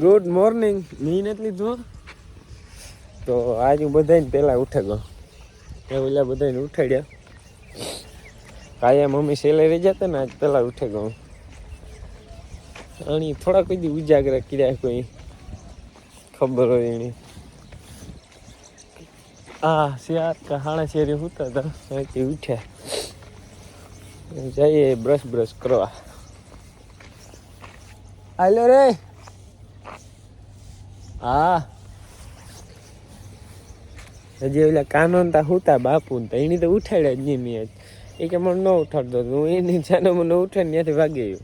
Good morning મી નથી લીધું તો આજ હું બધાને પહેલાં ઉઠે ગયો એ ઓલા બધાને ઉઠાડ્યા. કાયા મમ્મી સેલે રહી જતા ને આજ પહેલાં ઉઠે ગયો અને થોડાક દી ઉજાગરા કર્યા કોઈ. ખબર હોય એની. આ શિયાર કે હાણા શેરી હોતા હતા અહીંથી ઉઠ્યા. જઈએ બ્રશ બ્રશ કરવા. હાલો રે. હા. હજી ઓલા કાનોન તા હુતા બાપુ ને એની તો ઉઠાડ્યા જ નહીં મેં. એ કે મને ન ઉઠાડતો હું એની જાનો મને ઉઠાડીને ત્યાંથી ભાગી ગયો.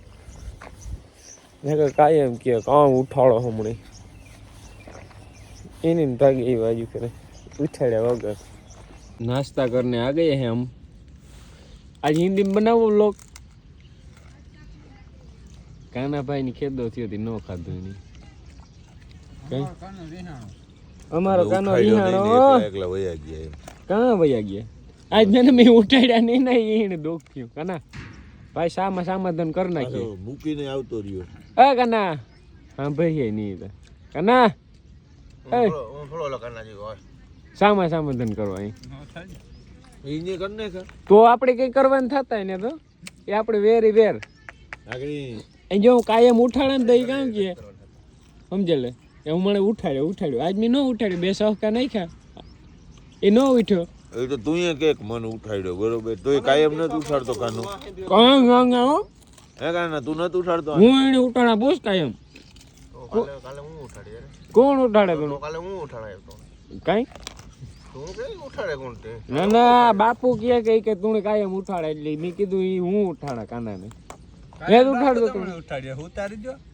મેં કહ્યું કાયમ કે કામ ઉઠાડો હમણાં. એની ભાગી એ બાજુ કરે ઉઠાડ્યા વગર. નાસ્તા કરીને આ ગયા હે આમ આજ હિન્દી બનાવો લોક કાના કાનાભાઈની ખેદો થયો હતી ન ખાધું એની. અમારો કાનો રિહાણો એકલા વયા ગયા. કાં વયા ગયા? આજ મેં મેં ઉઠાડ્યા નહીં ને એને દુઃખ થયું. કાના ભાઈ સામા સામાધન કરી નાખ્યું મૂકીને આવતો રહ્યો. એ કાના હા ભાઈ નહીં તો. કાના સામા સામાધન અહીં. કર ને. ખા તો આપણે કઈ કરવાનું થતા ને તો? એ આપણે વેરી વેર. આગળ એ જો હું કાયમ ઉઠાડે ને તો એ કામ કે સમજે લે. એ હું મને ઉઠાડ્યો ઉઠાડ્યો. આજ મેં ન ઉઠાડ્યો બે સહકા નાખ્યા. એ ન ઉઠ્યો. એ તો તું કે મને ઉઠાડ્યો બરોબર? તોય કાયમ ન ઉઠાડતો કાનો. કાં કાં કાં હો. હે કાના તું ન ઉઠાડતો? હું એને ઉઠાડા બોસ કાયમ? કોણ ઉઠાડે કોણ કાઈ ના ના બાપુ કહે કે કે તું કાયમ ઉઠાડે એટલે મેં કીધું ઈ હું ઉઠાડા કાનાને. હે ઉઠાડતો તું. ઉઠાડીએ હું તારી જો હા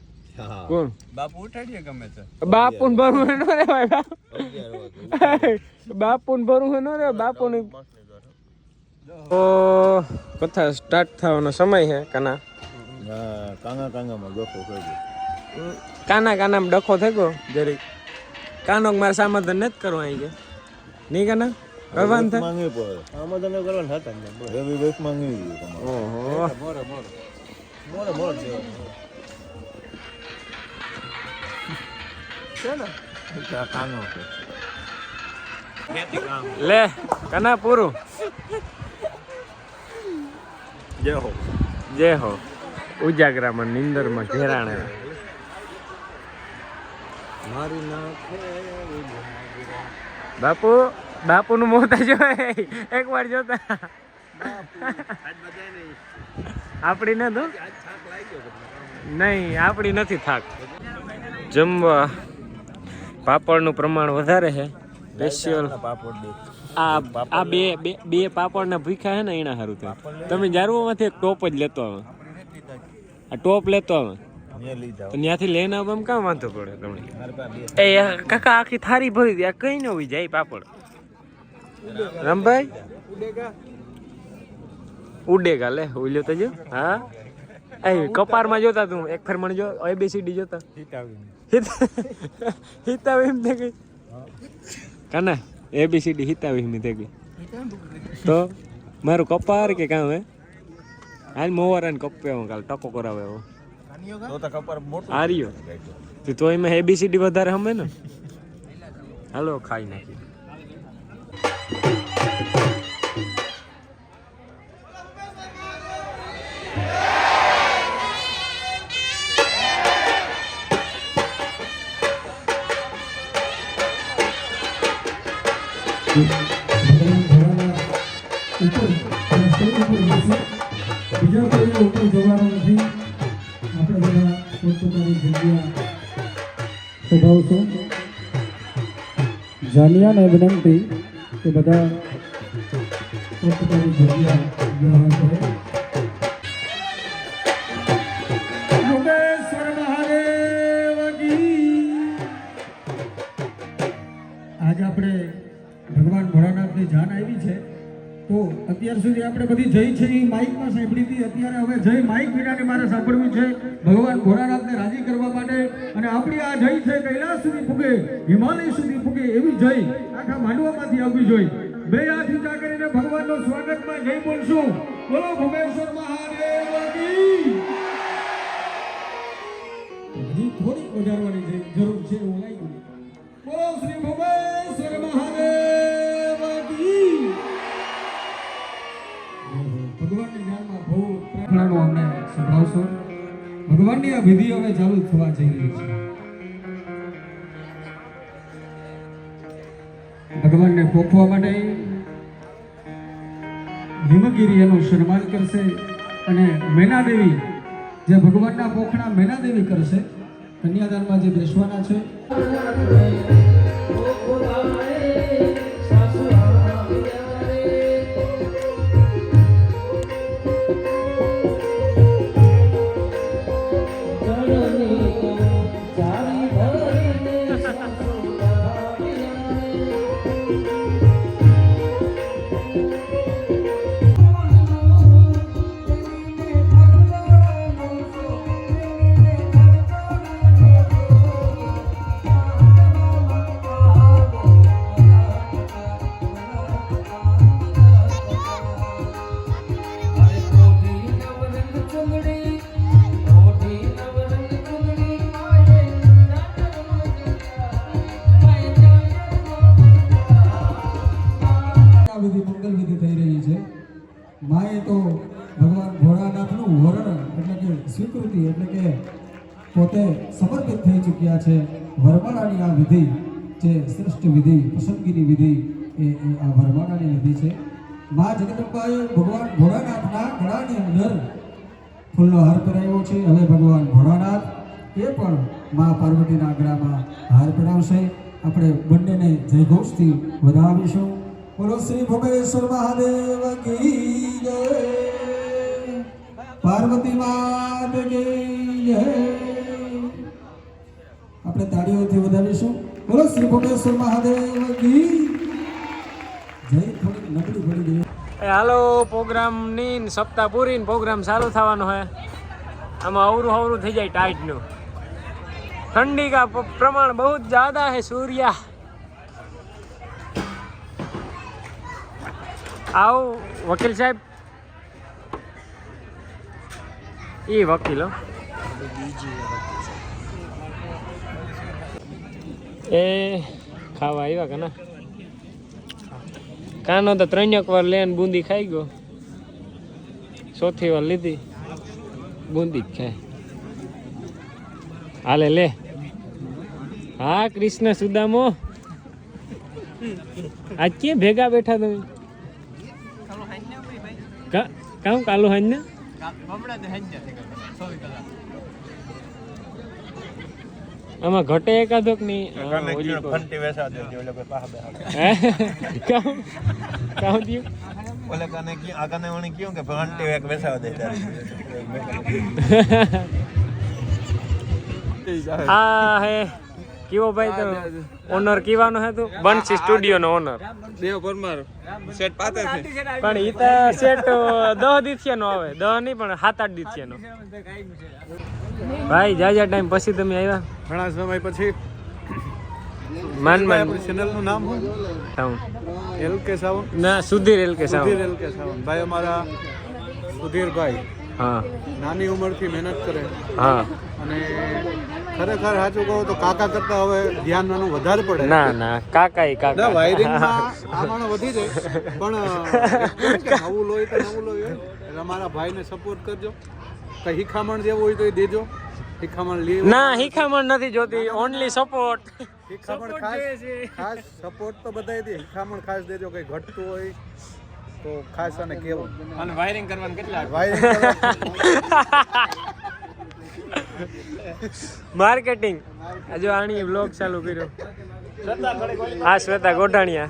કોણ? બાપુ ઉઠાડીએ ગમે તે. બાપુ ને ભરવું ન રે ભાઈ બાપુ. ને ભરવું નો રે બાપુ ને તો કથા સ્ટાર્ટ થવાનો સમય છે કાના? કાના કાંગા કાંગામાં થઈ કાના કાનામાં ડખો થઈ ગયો? જરીક કાનો મારે સામાધન નથી કરવું અહીં કે? નહીં કાના કરવાનું થાય? માંગે પર આમાં કરવાનું હતા રવિ વેક માંગી દીધું ઓહો. મોરે મોરે મોરે મોરે છે લે કના પૂરું? જય હો. જય હો ઉજાગરામાં નિંદરમાં ઘેરાણે. બાપુ બાપુ નું મોતા જોય એક વાર જોતા. આપડી ને તો? નહીં આપડી નથી થાક. જમવા પાપડનું પ્રમાણ વધારે છે. સ્પેશિયલ પાપડ આ આ બે બે. બે પાપડના ભૂખ્યા છે ને એના સારું થાય. તમે જારવામાંથી એક ટોપ જ લેતો આવે. આ ટોપ લેતો આવે. ત્યાંથી લઈને આવો એમ કામ વાંધો પડે તમને? એ કાકા આખી થારી ભરી દે. કઈ ન હોય જાય પાપડ. રામભાઈ? ઉડેગા લે ઉલ્યો તો જો. હા? એ કપારમાં જોતા તું. એક ફેર મને જો એબીસીડી જોતા. હિતાવ એમ થઈ ગઈ કાના એબીસીડી હિતાવ એમ થઈ ગઈ તો મારું કપાર કે કામ હે? હાલ મોવારાને કપે હું કાલ ટકો કરાવે એવો આર્યો તો તો એમાં એબીસીડી વધારે હમે ને? હાલો ખાઈ નાખી. બીજા કોઈને ઉપર જવાનું બધા વિનંતી કે બધા પોતપોતાની જગ્યા ગ્રહણ કરે અત્યાર સુધી આપણે બધી જય છે એ માઇકમાં સાંભળી હતી. અત્યારે હવે જય માઇક વિનાને મારે સાંભળવી છે. ભગવાન ભોળાનાથને રાજી કરવા માટે અને આપણી આ જય છે કૈલાસ સુધી ફૂગે હિમાલય સુધી ફૂગે એવી જય આખા માંડવામાંથી આવવી જોઈએ. બે હાથ ઊંચા કરીને ભગવાનનો સ્વાગતમાં જય બોલશું. બોલો ભુવનેશ્વર મહાદેવ હજી થોડીક વધારવાની જરૂર છે એવું લાગ્યું. બોલો શ્રી ભુવનેશ્વર મહાદેવ ભગવાનની વિધિ હવે ચાલુ થવા જઈ રહી છે. ભગવાનને પોખવા માટે હિમગીરી એનું સન્માન કરશે અને મેનાદેવી, જે ભગવાનના પોખણા મેનાદેવી કરશે, કન્યાદાનમાં જે બેસવાના છે. શ્રેષ્ઠ વિધિ પસંદગીની વિધિ એ આ વરમાળાની વિધિ છે. મા જગદંબાએ ભગવાન ભોળાનાથના ગળાની અંદર ફૂલનો હાર પહેરાવ્યો છે. હવે ભગવાન ભોળાનાથ એ પણ મા પાર્વતીના ગળામાં હાર પહેરાવશે. આપણે બંનેને જયઘોષથી વધાવીશું. બોલો શ્રી ભોગેશ્વર મહાદેવ કી જય. પાર્વતી માત કી જય. આપણે તાળીઓથી વધાવીશું. બોલો શ્રી ભોગેશ્વર મહાદેવ કી જય થોડી નબળી પડી ગઈ. એ હાલો પ્રોગ્રામની સપ્તાહ પૂરી પ્રોગ્રામ ચાલુ થવાનો હે. આમાં અવરું અવરું થઈ જાય ટાઈટનું. ઠંડી કા પ્રમાણ બહુ જ્યાદા હે સૂર્યા. આવો વકીલ સાહેબ. એ વકીલો બીજી એ ખાવા આવ્યા કે ના? કાનો તો ત્રણેક વાર લેન બુંદી ખાઈ ગયો. ચોથી વાર લીધી. બુંદી જ ખાય. હાલે લે. હા કૃષ્ણ સુદામો. આજ કે ભેગા બેઠા તમે? કામ કાલું હાજ ને આમાં ઘટે એકાદો કે નહીં હા, ઓલી તો. ફંટી વેસા દેજો એટલે કોઈ પાહા બેહાડે. હે? ઘટે કામ? થયું? ઓલે કાને કી- આ કાને ઓણે કીધું કે ફંટી એક વેસા દે. આ હે કેવો ભાઈ તો ઓનર કેવાનો હે તું? બંસી સ્ટુડિયો નો ઓનર દેવ પરમાર. સેટ પાતે છે. પણ ઈ તો સેટ દહ દીથિયા નો આવે. દહ નહીં પણ સાત આઠ દીથિયા નો ભાઈ જાજા ટાઈમ પછી તમે આવ્યા? ઘણા સમય પછી. માન માન. ચેનલનું નામ હું એલ કે સાવન ના Sudhir L K Sudhir sound L K સાવન ભાઈ અમારા સુધીરભાઈ. હા. નાની ઉંમરથી મહેનત કરે. હા. અને ખરેખર સાચું કહું તો કાકા કરતા હવે ધ્યાન આનું વધારે પડે. ના ના કાકા. ઈ કાકા વાયરિંગમાં આ વધી જાય પણ નવું લોહી તો નવું લોહી એટલે અમારા ભાઈને સપોર્ટ કરજો. કઈ હિખામણ જેવું હોય તો એ દેજો. શિખામણ લે. ના હિખામણ નથી જોતી ઓનલી સપોર્ટ શિખામણ ખાસ ખાસ સપોર્ટ તો બધાય દે. શિખામણ ખાસ દેજો કઈ ઘટતું હોય તો ખાસ અને કેવું. અને વાયરિંગ કરવાનું કેટલા? વાયરિંગ માર્કેટિંગ હજુ આણી બ્લોગ ચાલુ કર્યો. હા શ્વેતા બધા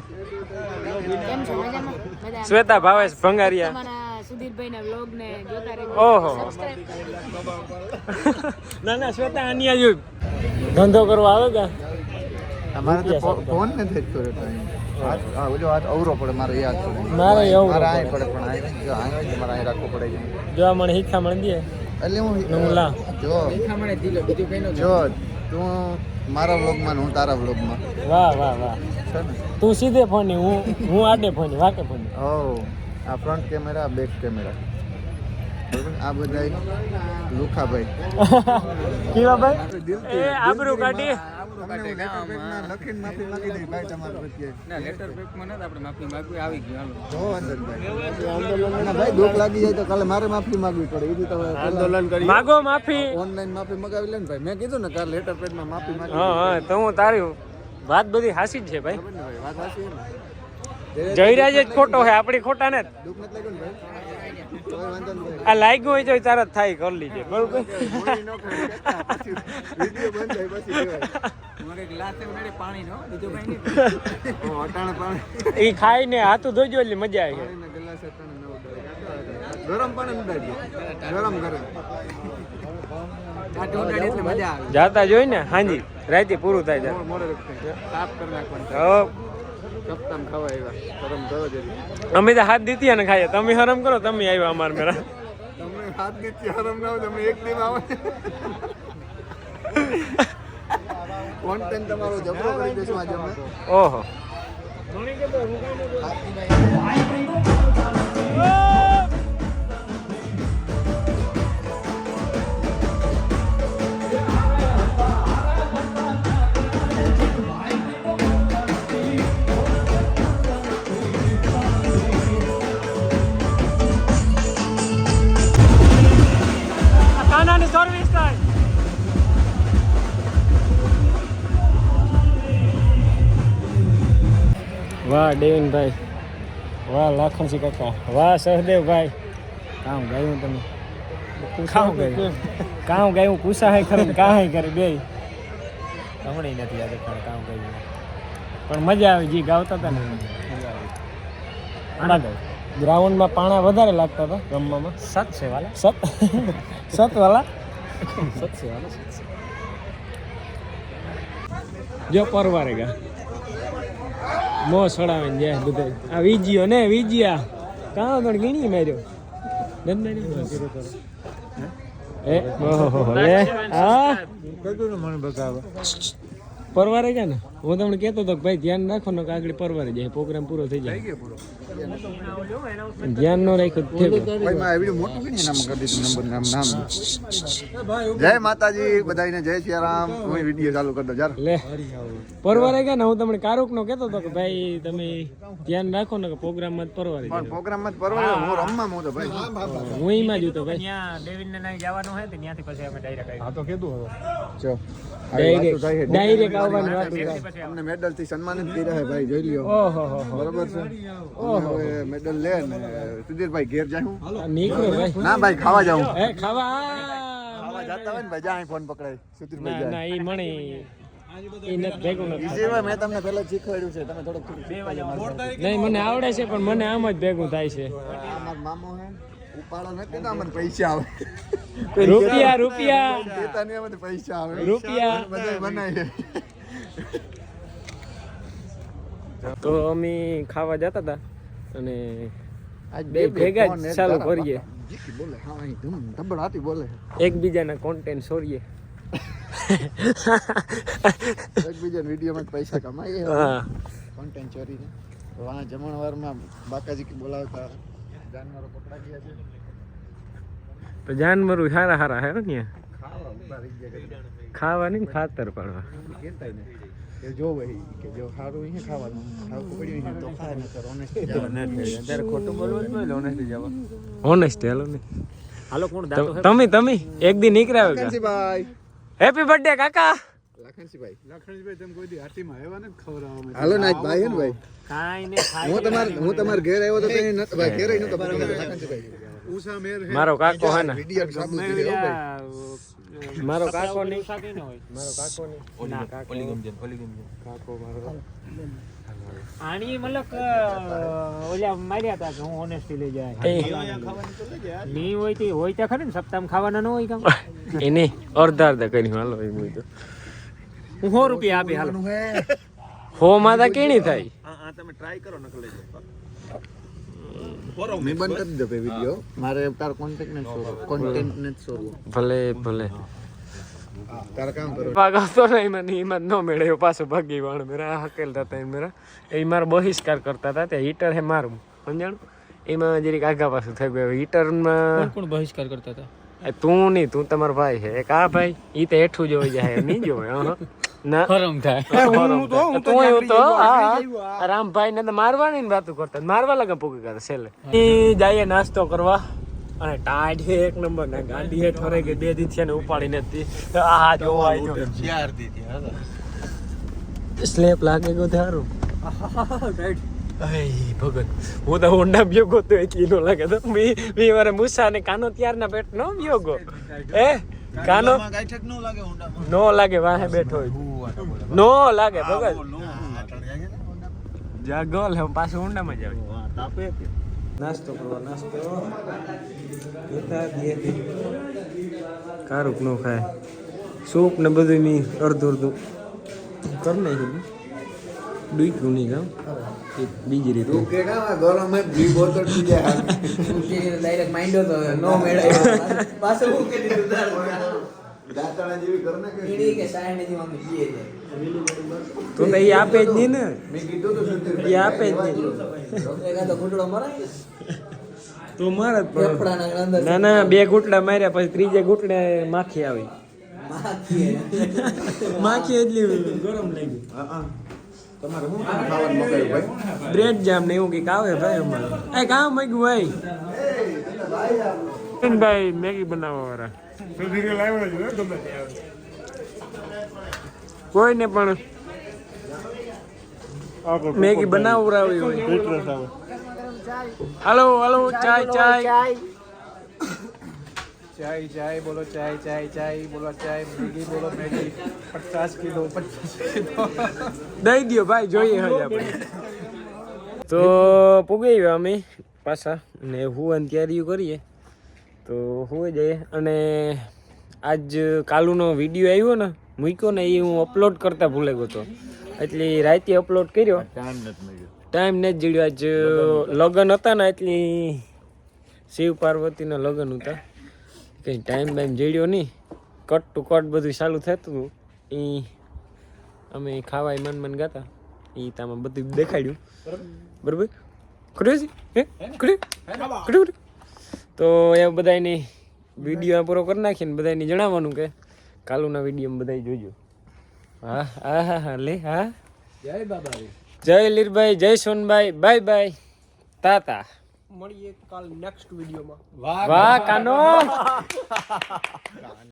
શ્વેતા ભાવેશ ભંગારિયા. ઓહો. ના ના શ્વેતા આનિયા જોઈ. ધંધો કરવા આવે કા? અમારે તો ફોન નથી કર્યો તો અહીં. હાથ હા ઓલો હાથ અવરો પડે મારે યાદ પડે. મારે એવું પડે. પણ જો અહીં મારે અહીં રાખવું પડે. જો આ મને હિખામણ દે. એટલે હું જો જો તું મારા વ્લોગમાં હું તારા વ્લોગમાં. વાહ વાહ વાહ. તું સીધે ફોની હું હું આડે ફોની વાકે ફોની ઓ આ ફ્રન્ટ કેમેરા બેક કેમેરા આ બધા લુખાભાઈ. કેવા ભાઈ એ આબરૂ કાઢી. લખીને માફી માંગી દઈ ભાઈ તમારા પ્રત્યે. ના લેટર પેકમાં નથી આપણે માફી માંગવી આવી ગયું હાલો. નહીં ભાઈ. દુઃખ લાગી જાય તો કાલે મારે માફી માંગવી પડે. એ બી તમે આંદોલન કરી માગો માફી. ઓનલાઈન માફી મગાવી લે ને ભાઈ. મેં કીધું ને કાલે લેટર પેકમાં માફી માંગી હા હા તો હું તારી વાત બધી હાસી જ છે ભાઈ. ખબર વાત છે જયરાજ જ ખોટો છે આપણી ખોટા ને દુઃખ નથી લાગ્યું ને ભાઈ? કોઈ વાંધો નહીં ભાઈ. આ લાગ્યું હોય તો તારા થાય કરી લીજે. બરોબર? વીડિયો બંધ થાય પછી કહેવાય. ખાઈ નો એ હાથું ધોજો એટલે મજા આવી. ગરમ પાણી ગરમ ગરમ. જાતા જોઈ ને? હાજી રાતે પૂરું થાય છે. અમે તો હાથ દીધી ને ખાઈએ. તમે હરમ કરો તમે આવ્યા અમાર મેરા તમે હાથ દીધી હરમ ના હોય તમે એક દિન આવે. કોન્ટેન્ટ તમારો જબરો કરી દેશું આજે ઓહો. વાહ દેવનભાઈ. વાહ લાખનસિંહ કાકા. વાહ સહદેવભાઈ. કામ ગાયું તમે. કામ ગાયું. કામ ગાયું કુસા હે ખરું કાંઈ કરે બે. તમને નથી યાદ પણ કામ ગાયું. પણ મજા આવી જી ગાવતા હતા ને. મજા આવે. ગ્રાઉન્ડમાં પાણા વધારે લાગતા હતા રમવામાં. સત છે વાલા. સત? સત વાલા? સત છે વાલા સત છે. જો પરવારે ગા. મો સડાવે ને જાય બધે. આ વીજ્યો ને વીજ્યા. કાં પણ ગીણી માર્યો? એ ઓહો હા પરવારે ગયા ને? હું તમને કહેતો હતો કે ભાઈ ધ્યાન રાખો ને કે આગળ પરવારે જાય. પ્રોગ્રામ પૂરો થઈ જાય. ધ્યાન ન રાખ્યું ભાઈ. મારે વીડિયો મોટું કરીને નામ કરી દીધું નંબર નામ નામ. જય માતાજી બધાને જય સિયારામ. હું વીડિયો ચાલુ કરતો યાર લે. પરવારે ગયા ને હું તમને કારુક નો કહેતો હતો કે ભાઈ તમે ધ્યાન રાખો ને કે પ્રોગ્રામમાં જ પરવારે પણ પ્રોગ્રામમાં જ પરવારે હું રમવા હું તો ભાઈ. હું એમાં જ હતો ભાઈ. અમે ડાયરેક્ટ હતો કેતો હતો છે. અમને મેડલથી સન્માનિત કર્યા છે ભાઈ જોઈ લ્યો. ઓહો હો હો. બરોબર છે? હવે મેડલ લે ને સુધીરભાઈ ઘેર જાય હું. નીકળો ભાઈ. ના ભાઈ ખાવા જાઉં. એ ખાવા ખાવા જતા હોય ને ભાઈ જાય ફોન પકડાય સુધીરભાઈ ના જાય. ના બીજી વાર મેં તમને પહેલા શીખવાડ્યું છે તમે થોડુંક નહીં મને આવડે છે પણ મને આમ જ ભેગું થાય છે. મામો હે ઉપાડો નથી દેતા અમને પૈસા આવે. રૂપિયા રૂપિયા. દેતા પૈસા આવે. રૂપિયા. બધા બનાવીએ. તો અમે ખાવા જતા હતા અને આજ બે ભેગા જ ચાલુ કરીએ. એકબીજાના કોન્ટેન્ટ સોરીએ. એકબીજા વિડીયોમાં પૈસા કમાઈએ કોન્ટેન્ટ ચોરીને વાહ જમણવારમાં બાકાજી બોલાવતા જાનવરો પકડા ગયા છે. તો જાનવરું સારા સારા હે ને ખાવા ઊભા રહી ગયા કદાચ. ખાવા નહીં ખાતર પાડવા. કહેતા ને કે જો ભાઈ કે જો સારું અહીં ખાવાનું ખાવું પડ્યું અહીં તો ખાય નકર honest જવાનું. ખોટું બોલવું ઓનેસ્ટ હેલો ને હાલો કોણ તમે તમે એક દી નીકળ્યા ગયા લાખનસિંહભાઈ હેપી બર્થડે કાકા લાખનસિંહભાઈ લખણજીભાઈ તમે કોઈ દી હાથીમાં આવ્યા ને ખવડાવવા હાલો ના ભાઈ હે ને ભાઈ કાઈ ને હું તમાર હું તમાર ઘેર આવ્યો તો તઈ નત ભાઈ ઘેર નતો મેર હે મારો કાકો હે ને વીડિયો સાબુ દીધો ન હોય. મારો કાકો નહીં મારો કાકો ઓલી કાકો કાકો મારો આણી મતલબ ઓલા માર્યા હતા કે હું ઓનેસ્ટી લઈ જાય. ની હોય તે હોય ત્યાં ખરી ને સપ્તાહમાં ખાવાના ન હોય કામ. એને અડધા અડધા કરી હાલો એમ હોય તો. હું સો રૂપિયા આપી હાલો. હો. માતા કેણી થાય? મેં બંધ કરી દીધો વીડિયો મારે તાર કોન્ટેક્ટ ને શોધવો. કોન્ટેન્ટ ને જ ભલે ભલે. નહીં મને ન મેળ્યો પાછો ભાગી વાળ મેરા હકેલતા હતા મેરા એ મારો બહિષ્કાર કરતા હતા તે હીટર હે મારું. સમજાણું? એમાં જરીક આગા પાછું થઈ ગયું. હિટરમાં કોણ બહિષ્કાર કરતા હતા? તું નહીં તું તમારો ભાઈ છે એક આ ભાઈ ઈ તો હેઠું જોઈ જાય નહીં જોવે હં. ના. હરમ થાય. તું એવું તો હા, હા. રામભાઈ ને મારવાની ને વાતું કરતા. મારવા લગા પૂકી કરતા છેલ્લે. જઈએ નાસ્તો કરવા. અને ટાઢ છે એક નંબર. ને ગાડી હે ઠરે ગઈ. બે દી થયા ને ઉપાડી નથી આ જોવા આવ્યો ચાર દી થયા સ્લેપ લાગે થારું ભગત. હું તો હોન્ડા બ્યોગો તો એટલી નો લાગે. તો મેં મી મારે મુસા ને કાનો ત્યાર ના પેટ નો બ્યોગો એ કાનો? નો લાગે વાહે બેઠો હોય. નો લાગે ભગત. જાગો લે પાછું ઊંડામાં જાવ તાપે નાસ્તો કરવા નાસ્તો. જોતા દે કારુક નો ખાય. સૂપ ને બધું ની અડધું અડધું. કર નાખ્યું ડૂક્યું નહીં કામ બીજી રીતે. કે ના ગરમ બી બોતલ પી જાય ડાયરેક્ટ માઇન્ડો તો નો મેળાય. પાછો હું કે દીધું દાતણા જેવી કર ને કે ઈડી કે સાયણ જેવી અમે પીએ છે તો એ આપે જ નહીં ને. મેં કીધું તો સુધીર એ આપે જ નહીં. તું તો ઘૂંટડો મરાય તો મારે જ. ના ના બે ઘૂંટડા માર્યા પછી ત્રીજે ઘૂંટડે માખી આવી. માખી. માખી એટલી ગરમ લાગ્યું. તમારે શું ખાવાનું મગાવ્યું ભાઈ? બ્રેડ જામ ને એવું કંઈક આવે ભાઈ અમારે. એ કામ માંગ્યું ભાઈ? ભાઈ મેગી બનાવવા વાળા કોઈને પણ મેગી બનાવરાવી હોય. હાલો હાલો ચાય ચાય ચાય. ચાય. બોલો ચાય ચાય ચાય બોલો ચાય મેગી બોલો મેગી. પચાસ કિલો પચાસ કિલો. દઈ દ્યો ભાઈ જોઈએ હવે આપણે. તો પૂગી ગયા અમે પાછા ને હું અને તૈયારીઓ કરીએ. તો હું જઈએ અને આજ કાલુનો વીડિયો આવ્યો ને મૂક્યો ને એ હું અપલોડ કરતા ભૂલે ગયો હતો એટલે રાતે અપલોડ કર્યો. ટાઈમ નથી મળ્યો. ટાઈમ નથી જડ્યો આજ લગ્ન હતા ને એટલે શિવ પાર્વતીના લગ્ન હતા. કંઈ ટાઈમ બાઈમ જીડ્યો નહીં કટ ટુ કટ બધું ચાલુ થતું એ અમે ખાવાય મન મન ગાતા. એ તમે બધું દેખાડ્યું. બરાબર? કર્યું છે? હે? તો એ બધાની વીડિયો પૂરો કરી નાખીને બધાને જણાવવાનું કે કાલુના વીડિયો બધા જોજો. હા હા હા હા લે હા. જય બાબા જય લીરભાઈ જય સોનભાઈ બાય બાય. તાતા. મળીએ કાલ નેક્સ્ટ વિડીયોમાં વાહ વાહ કાનો.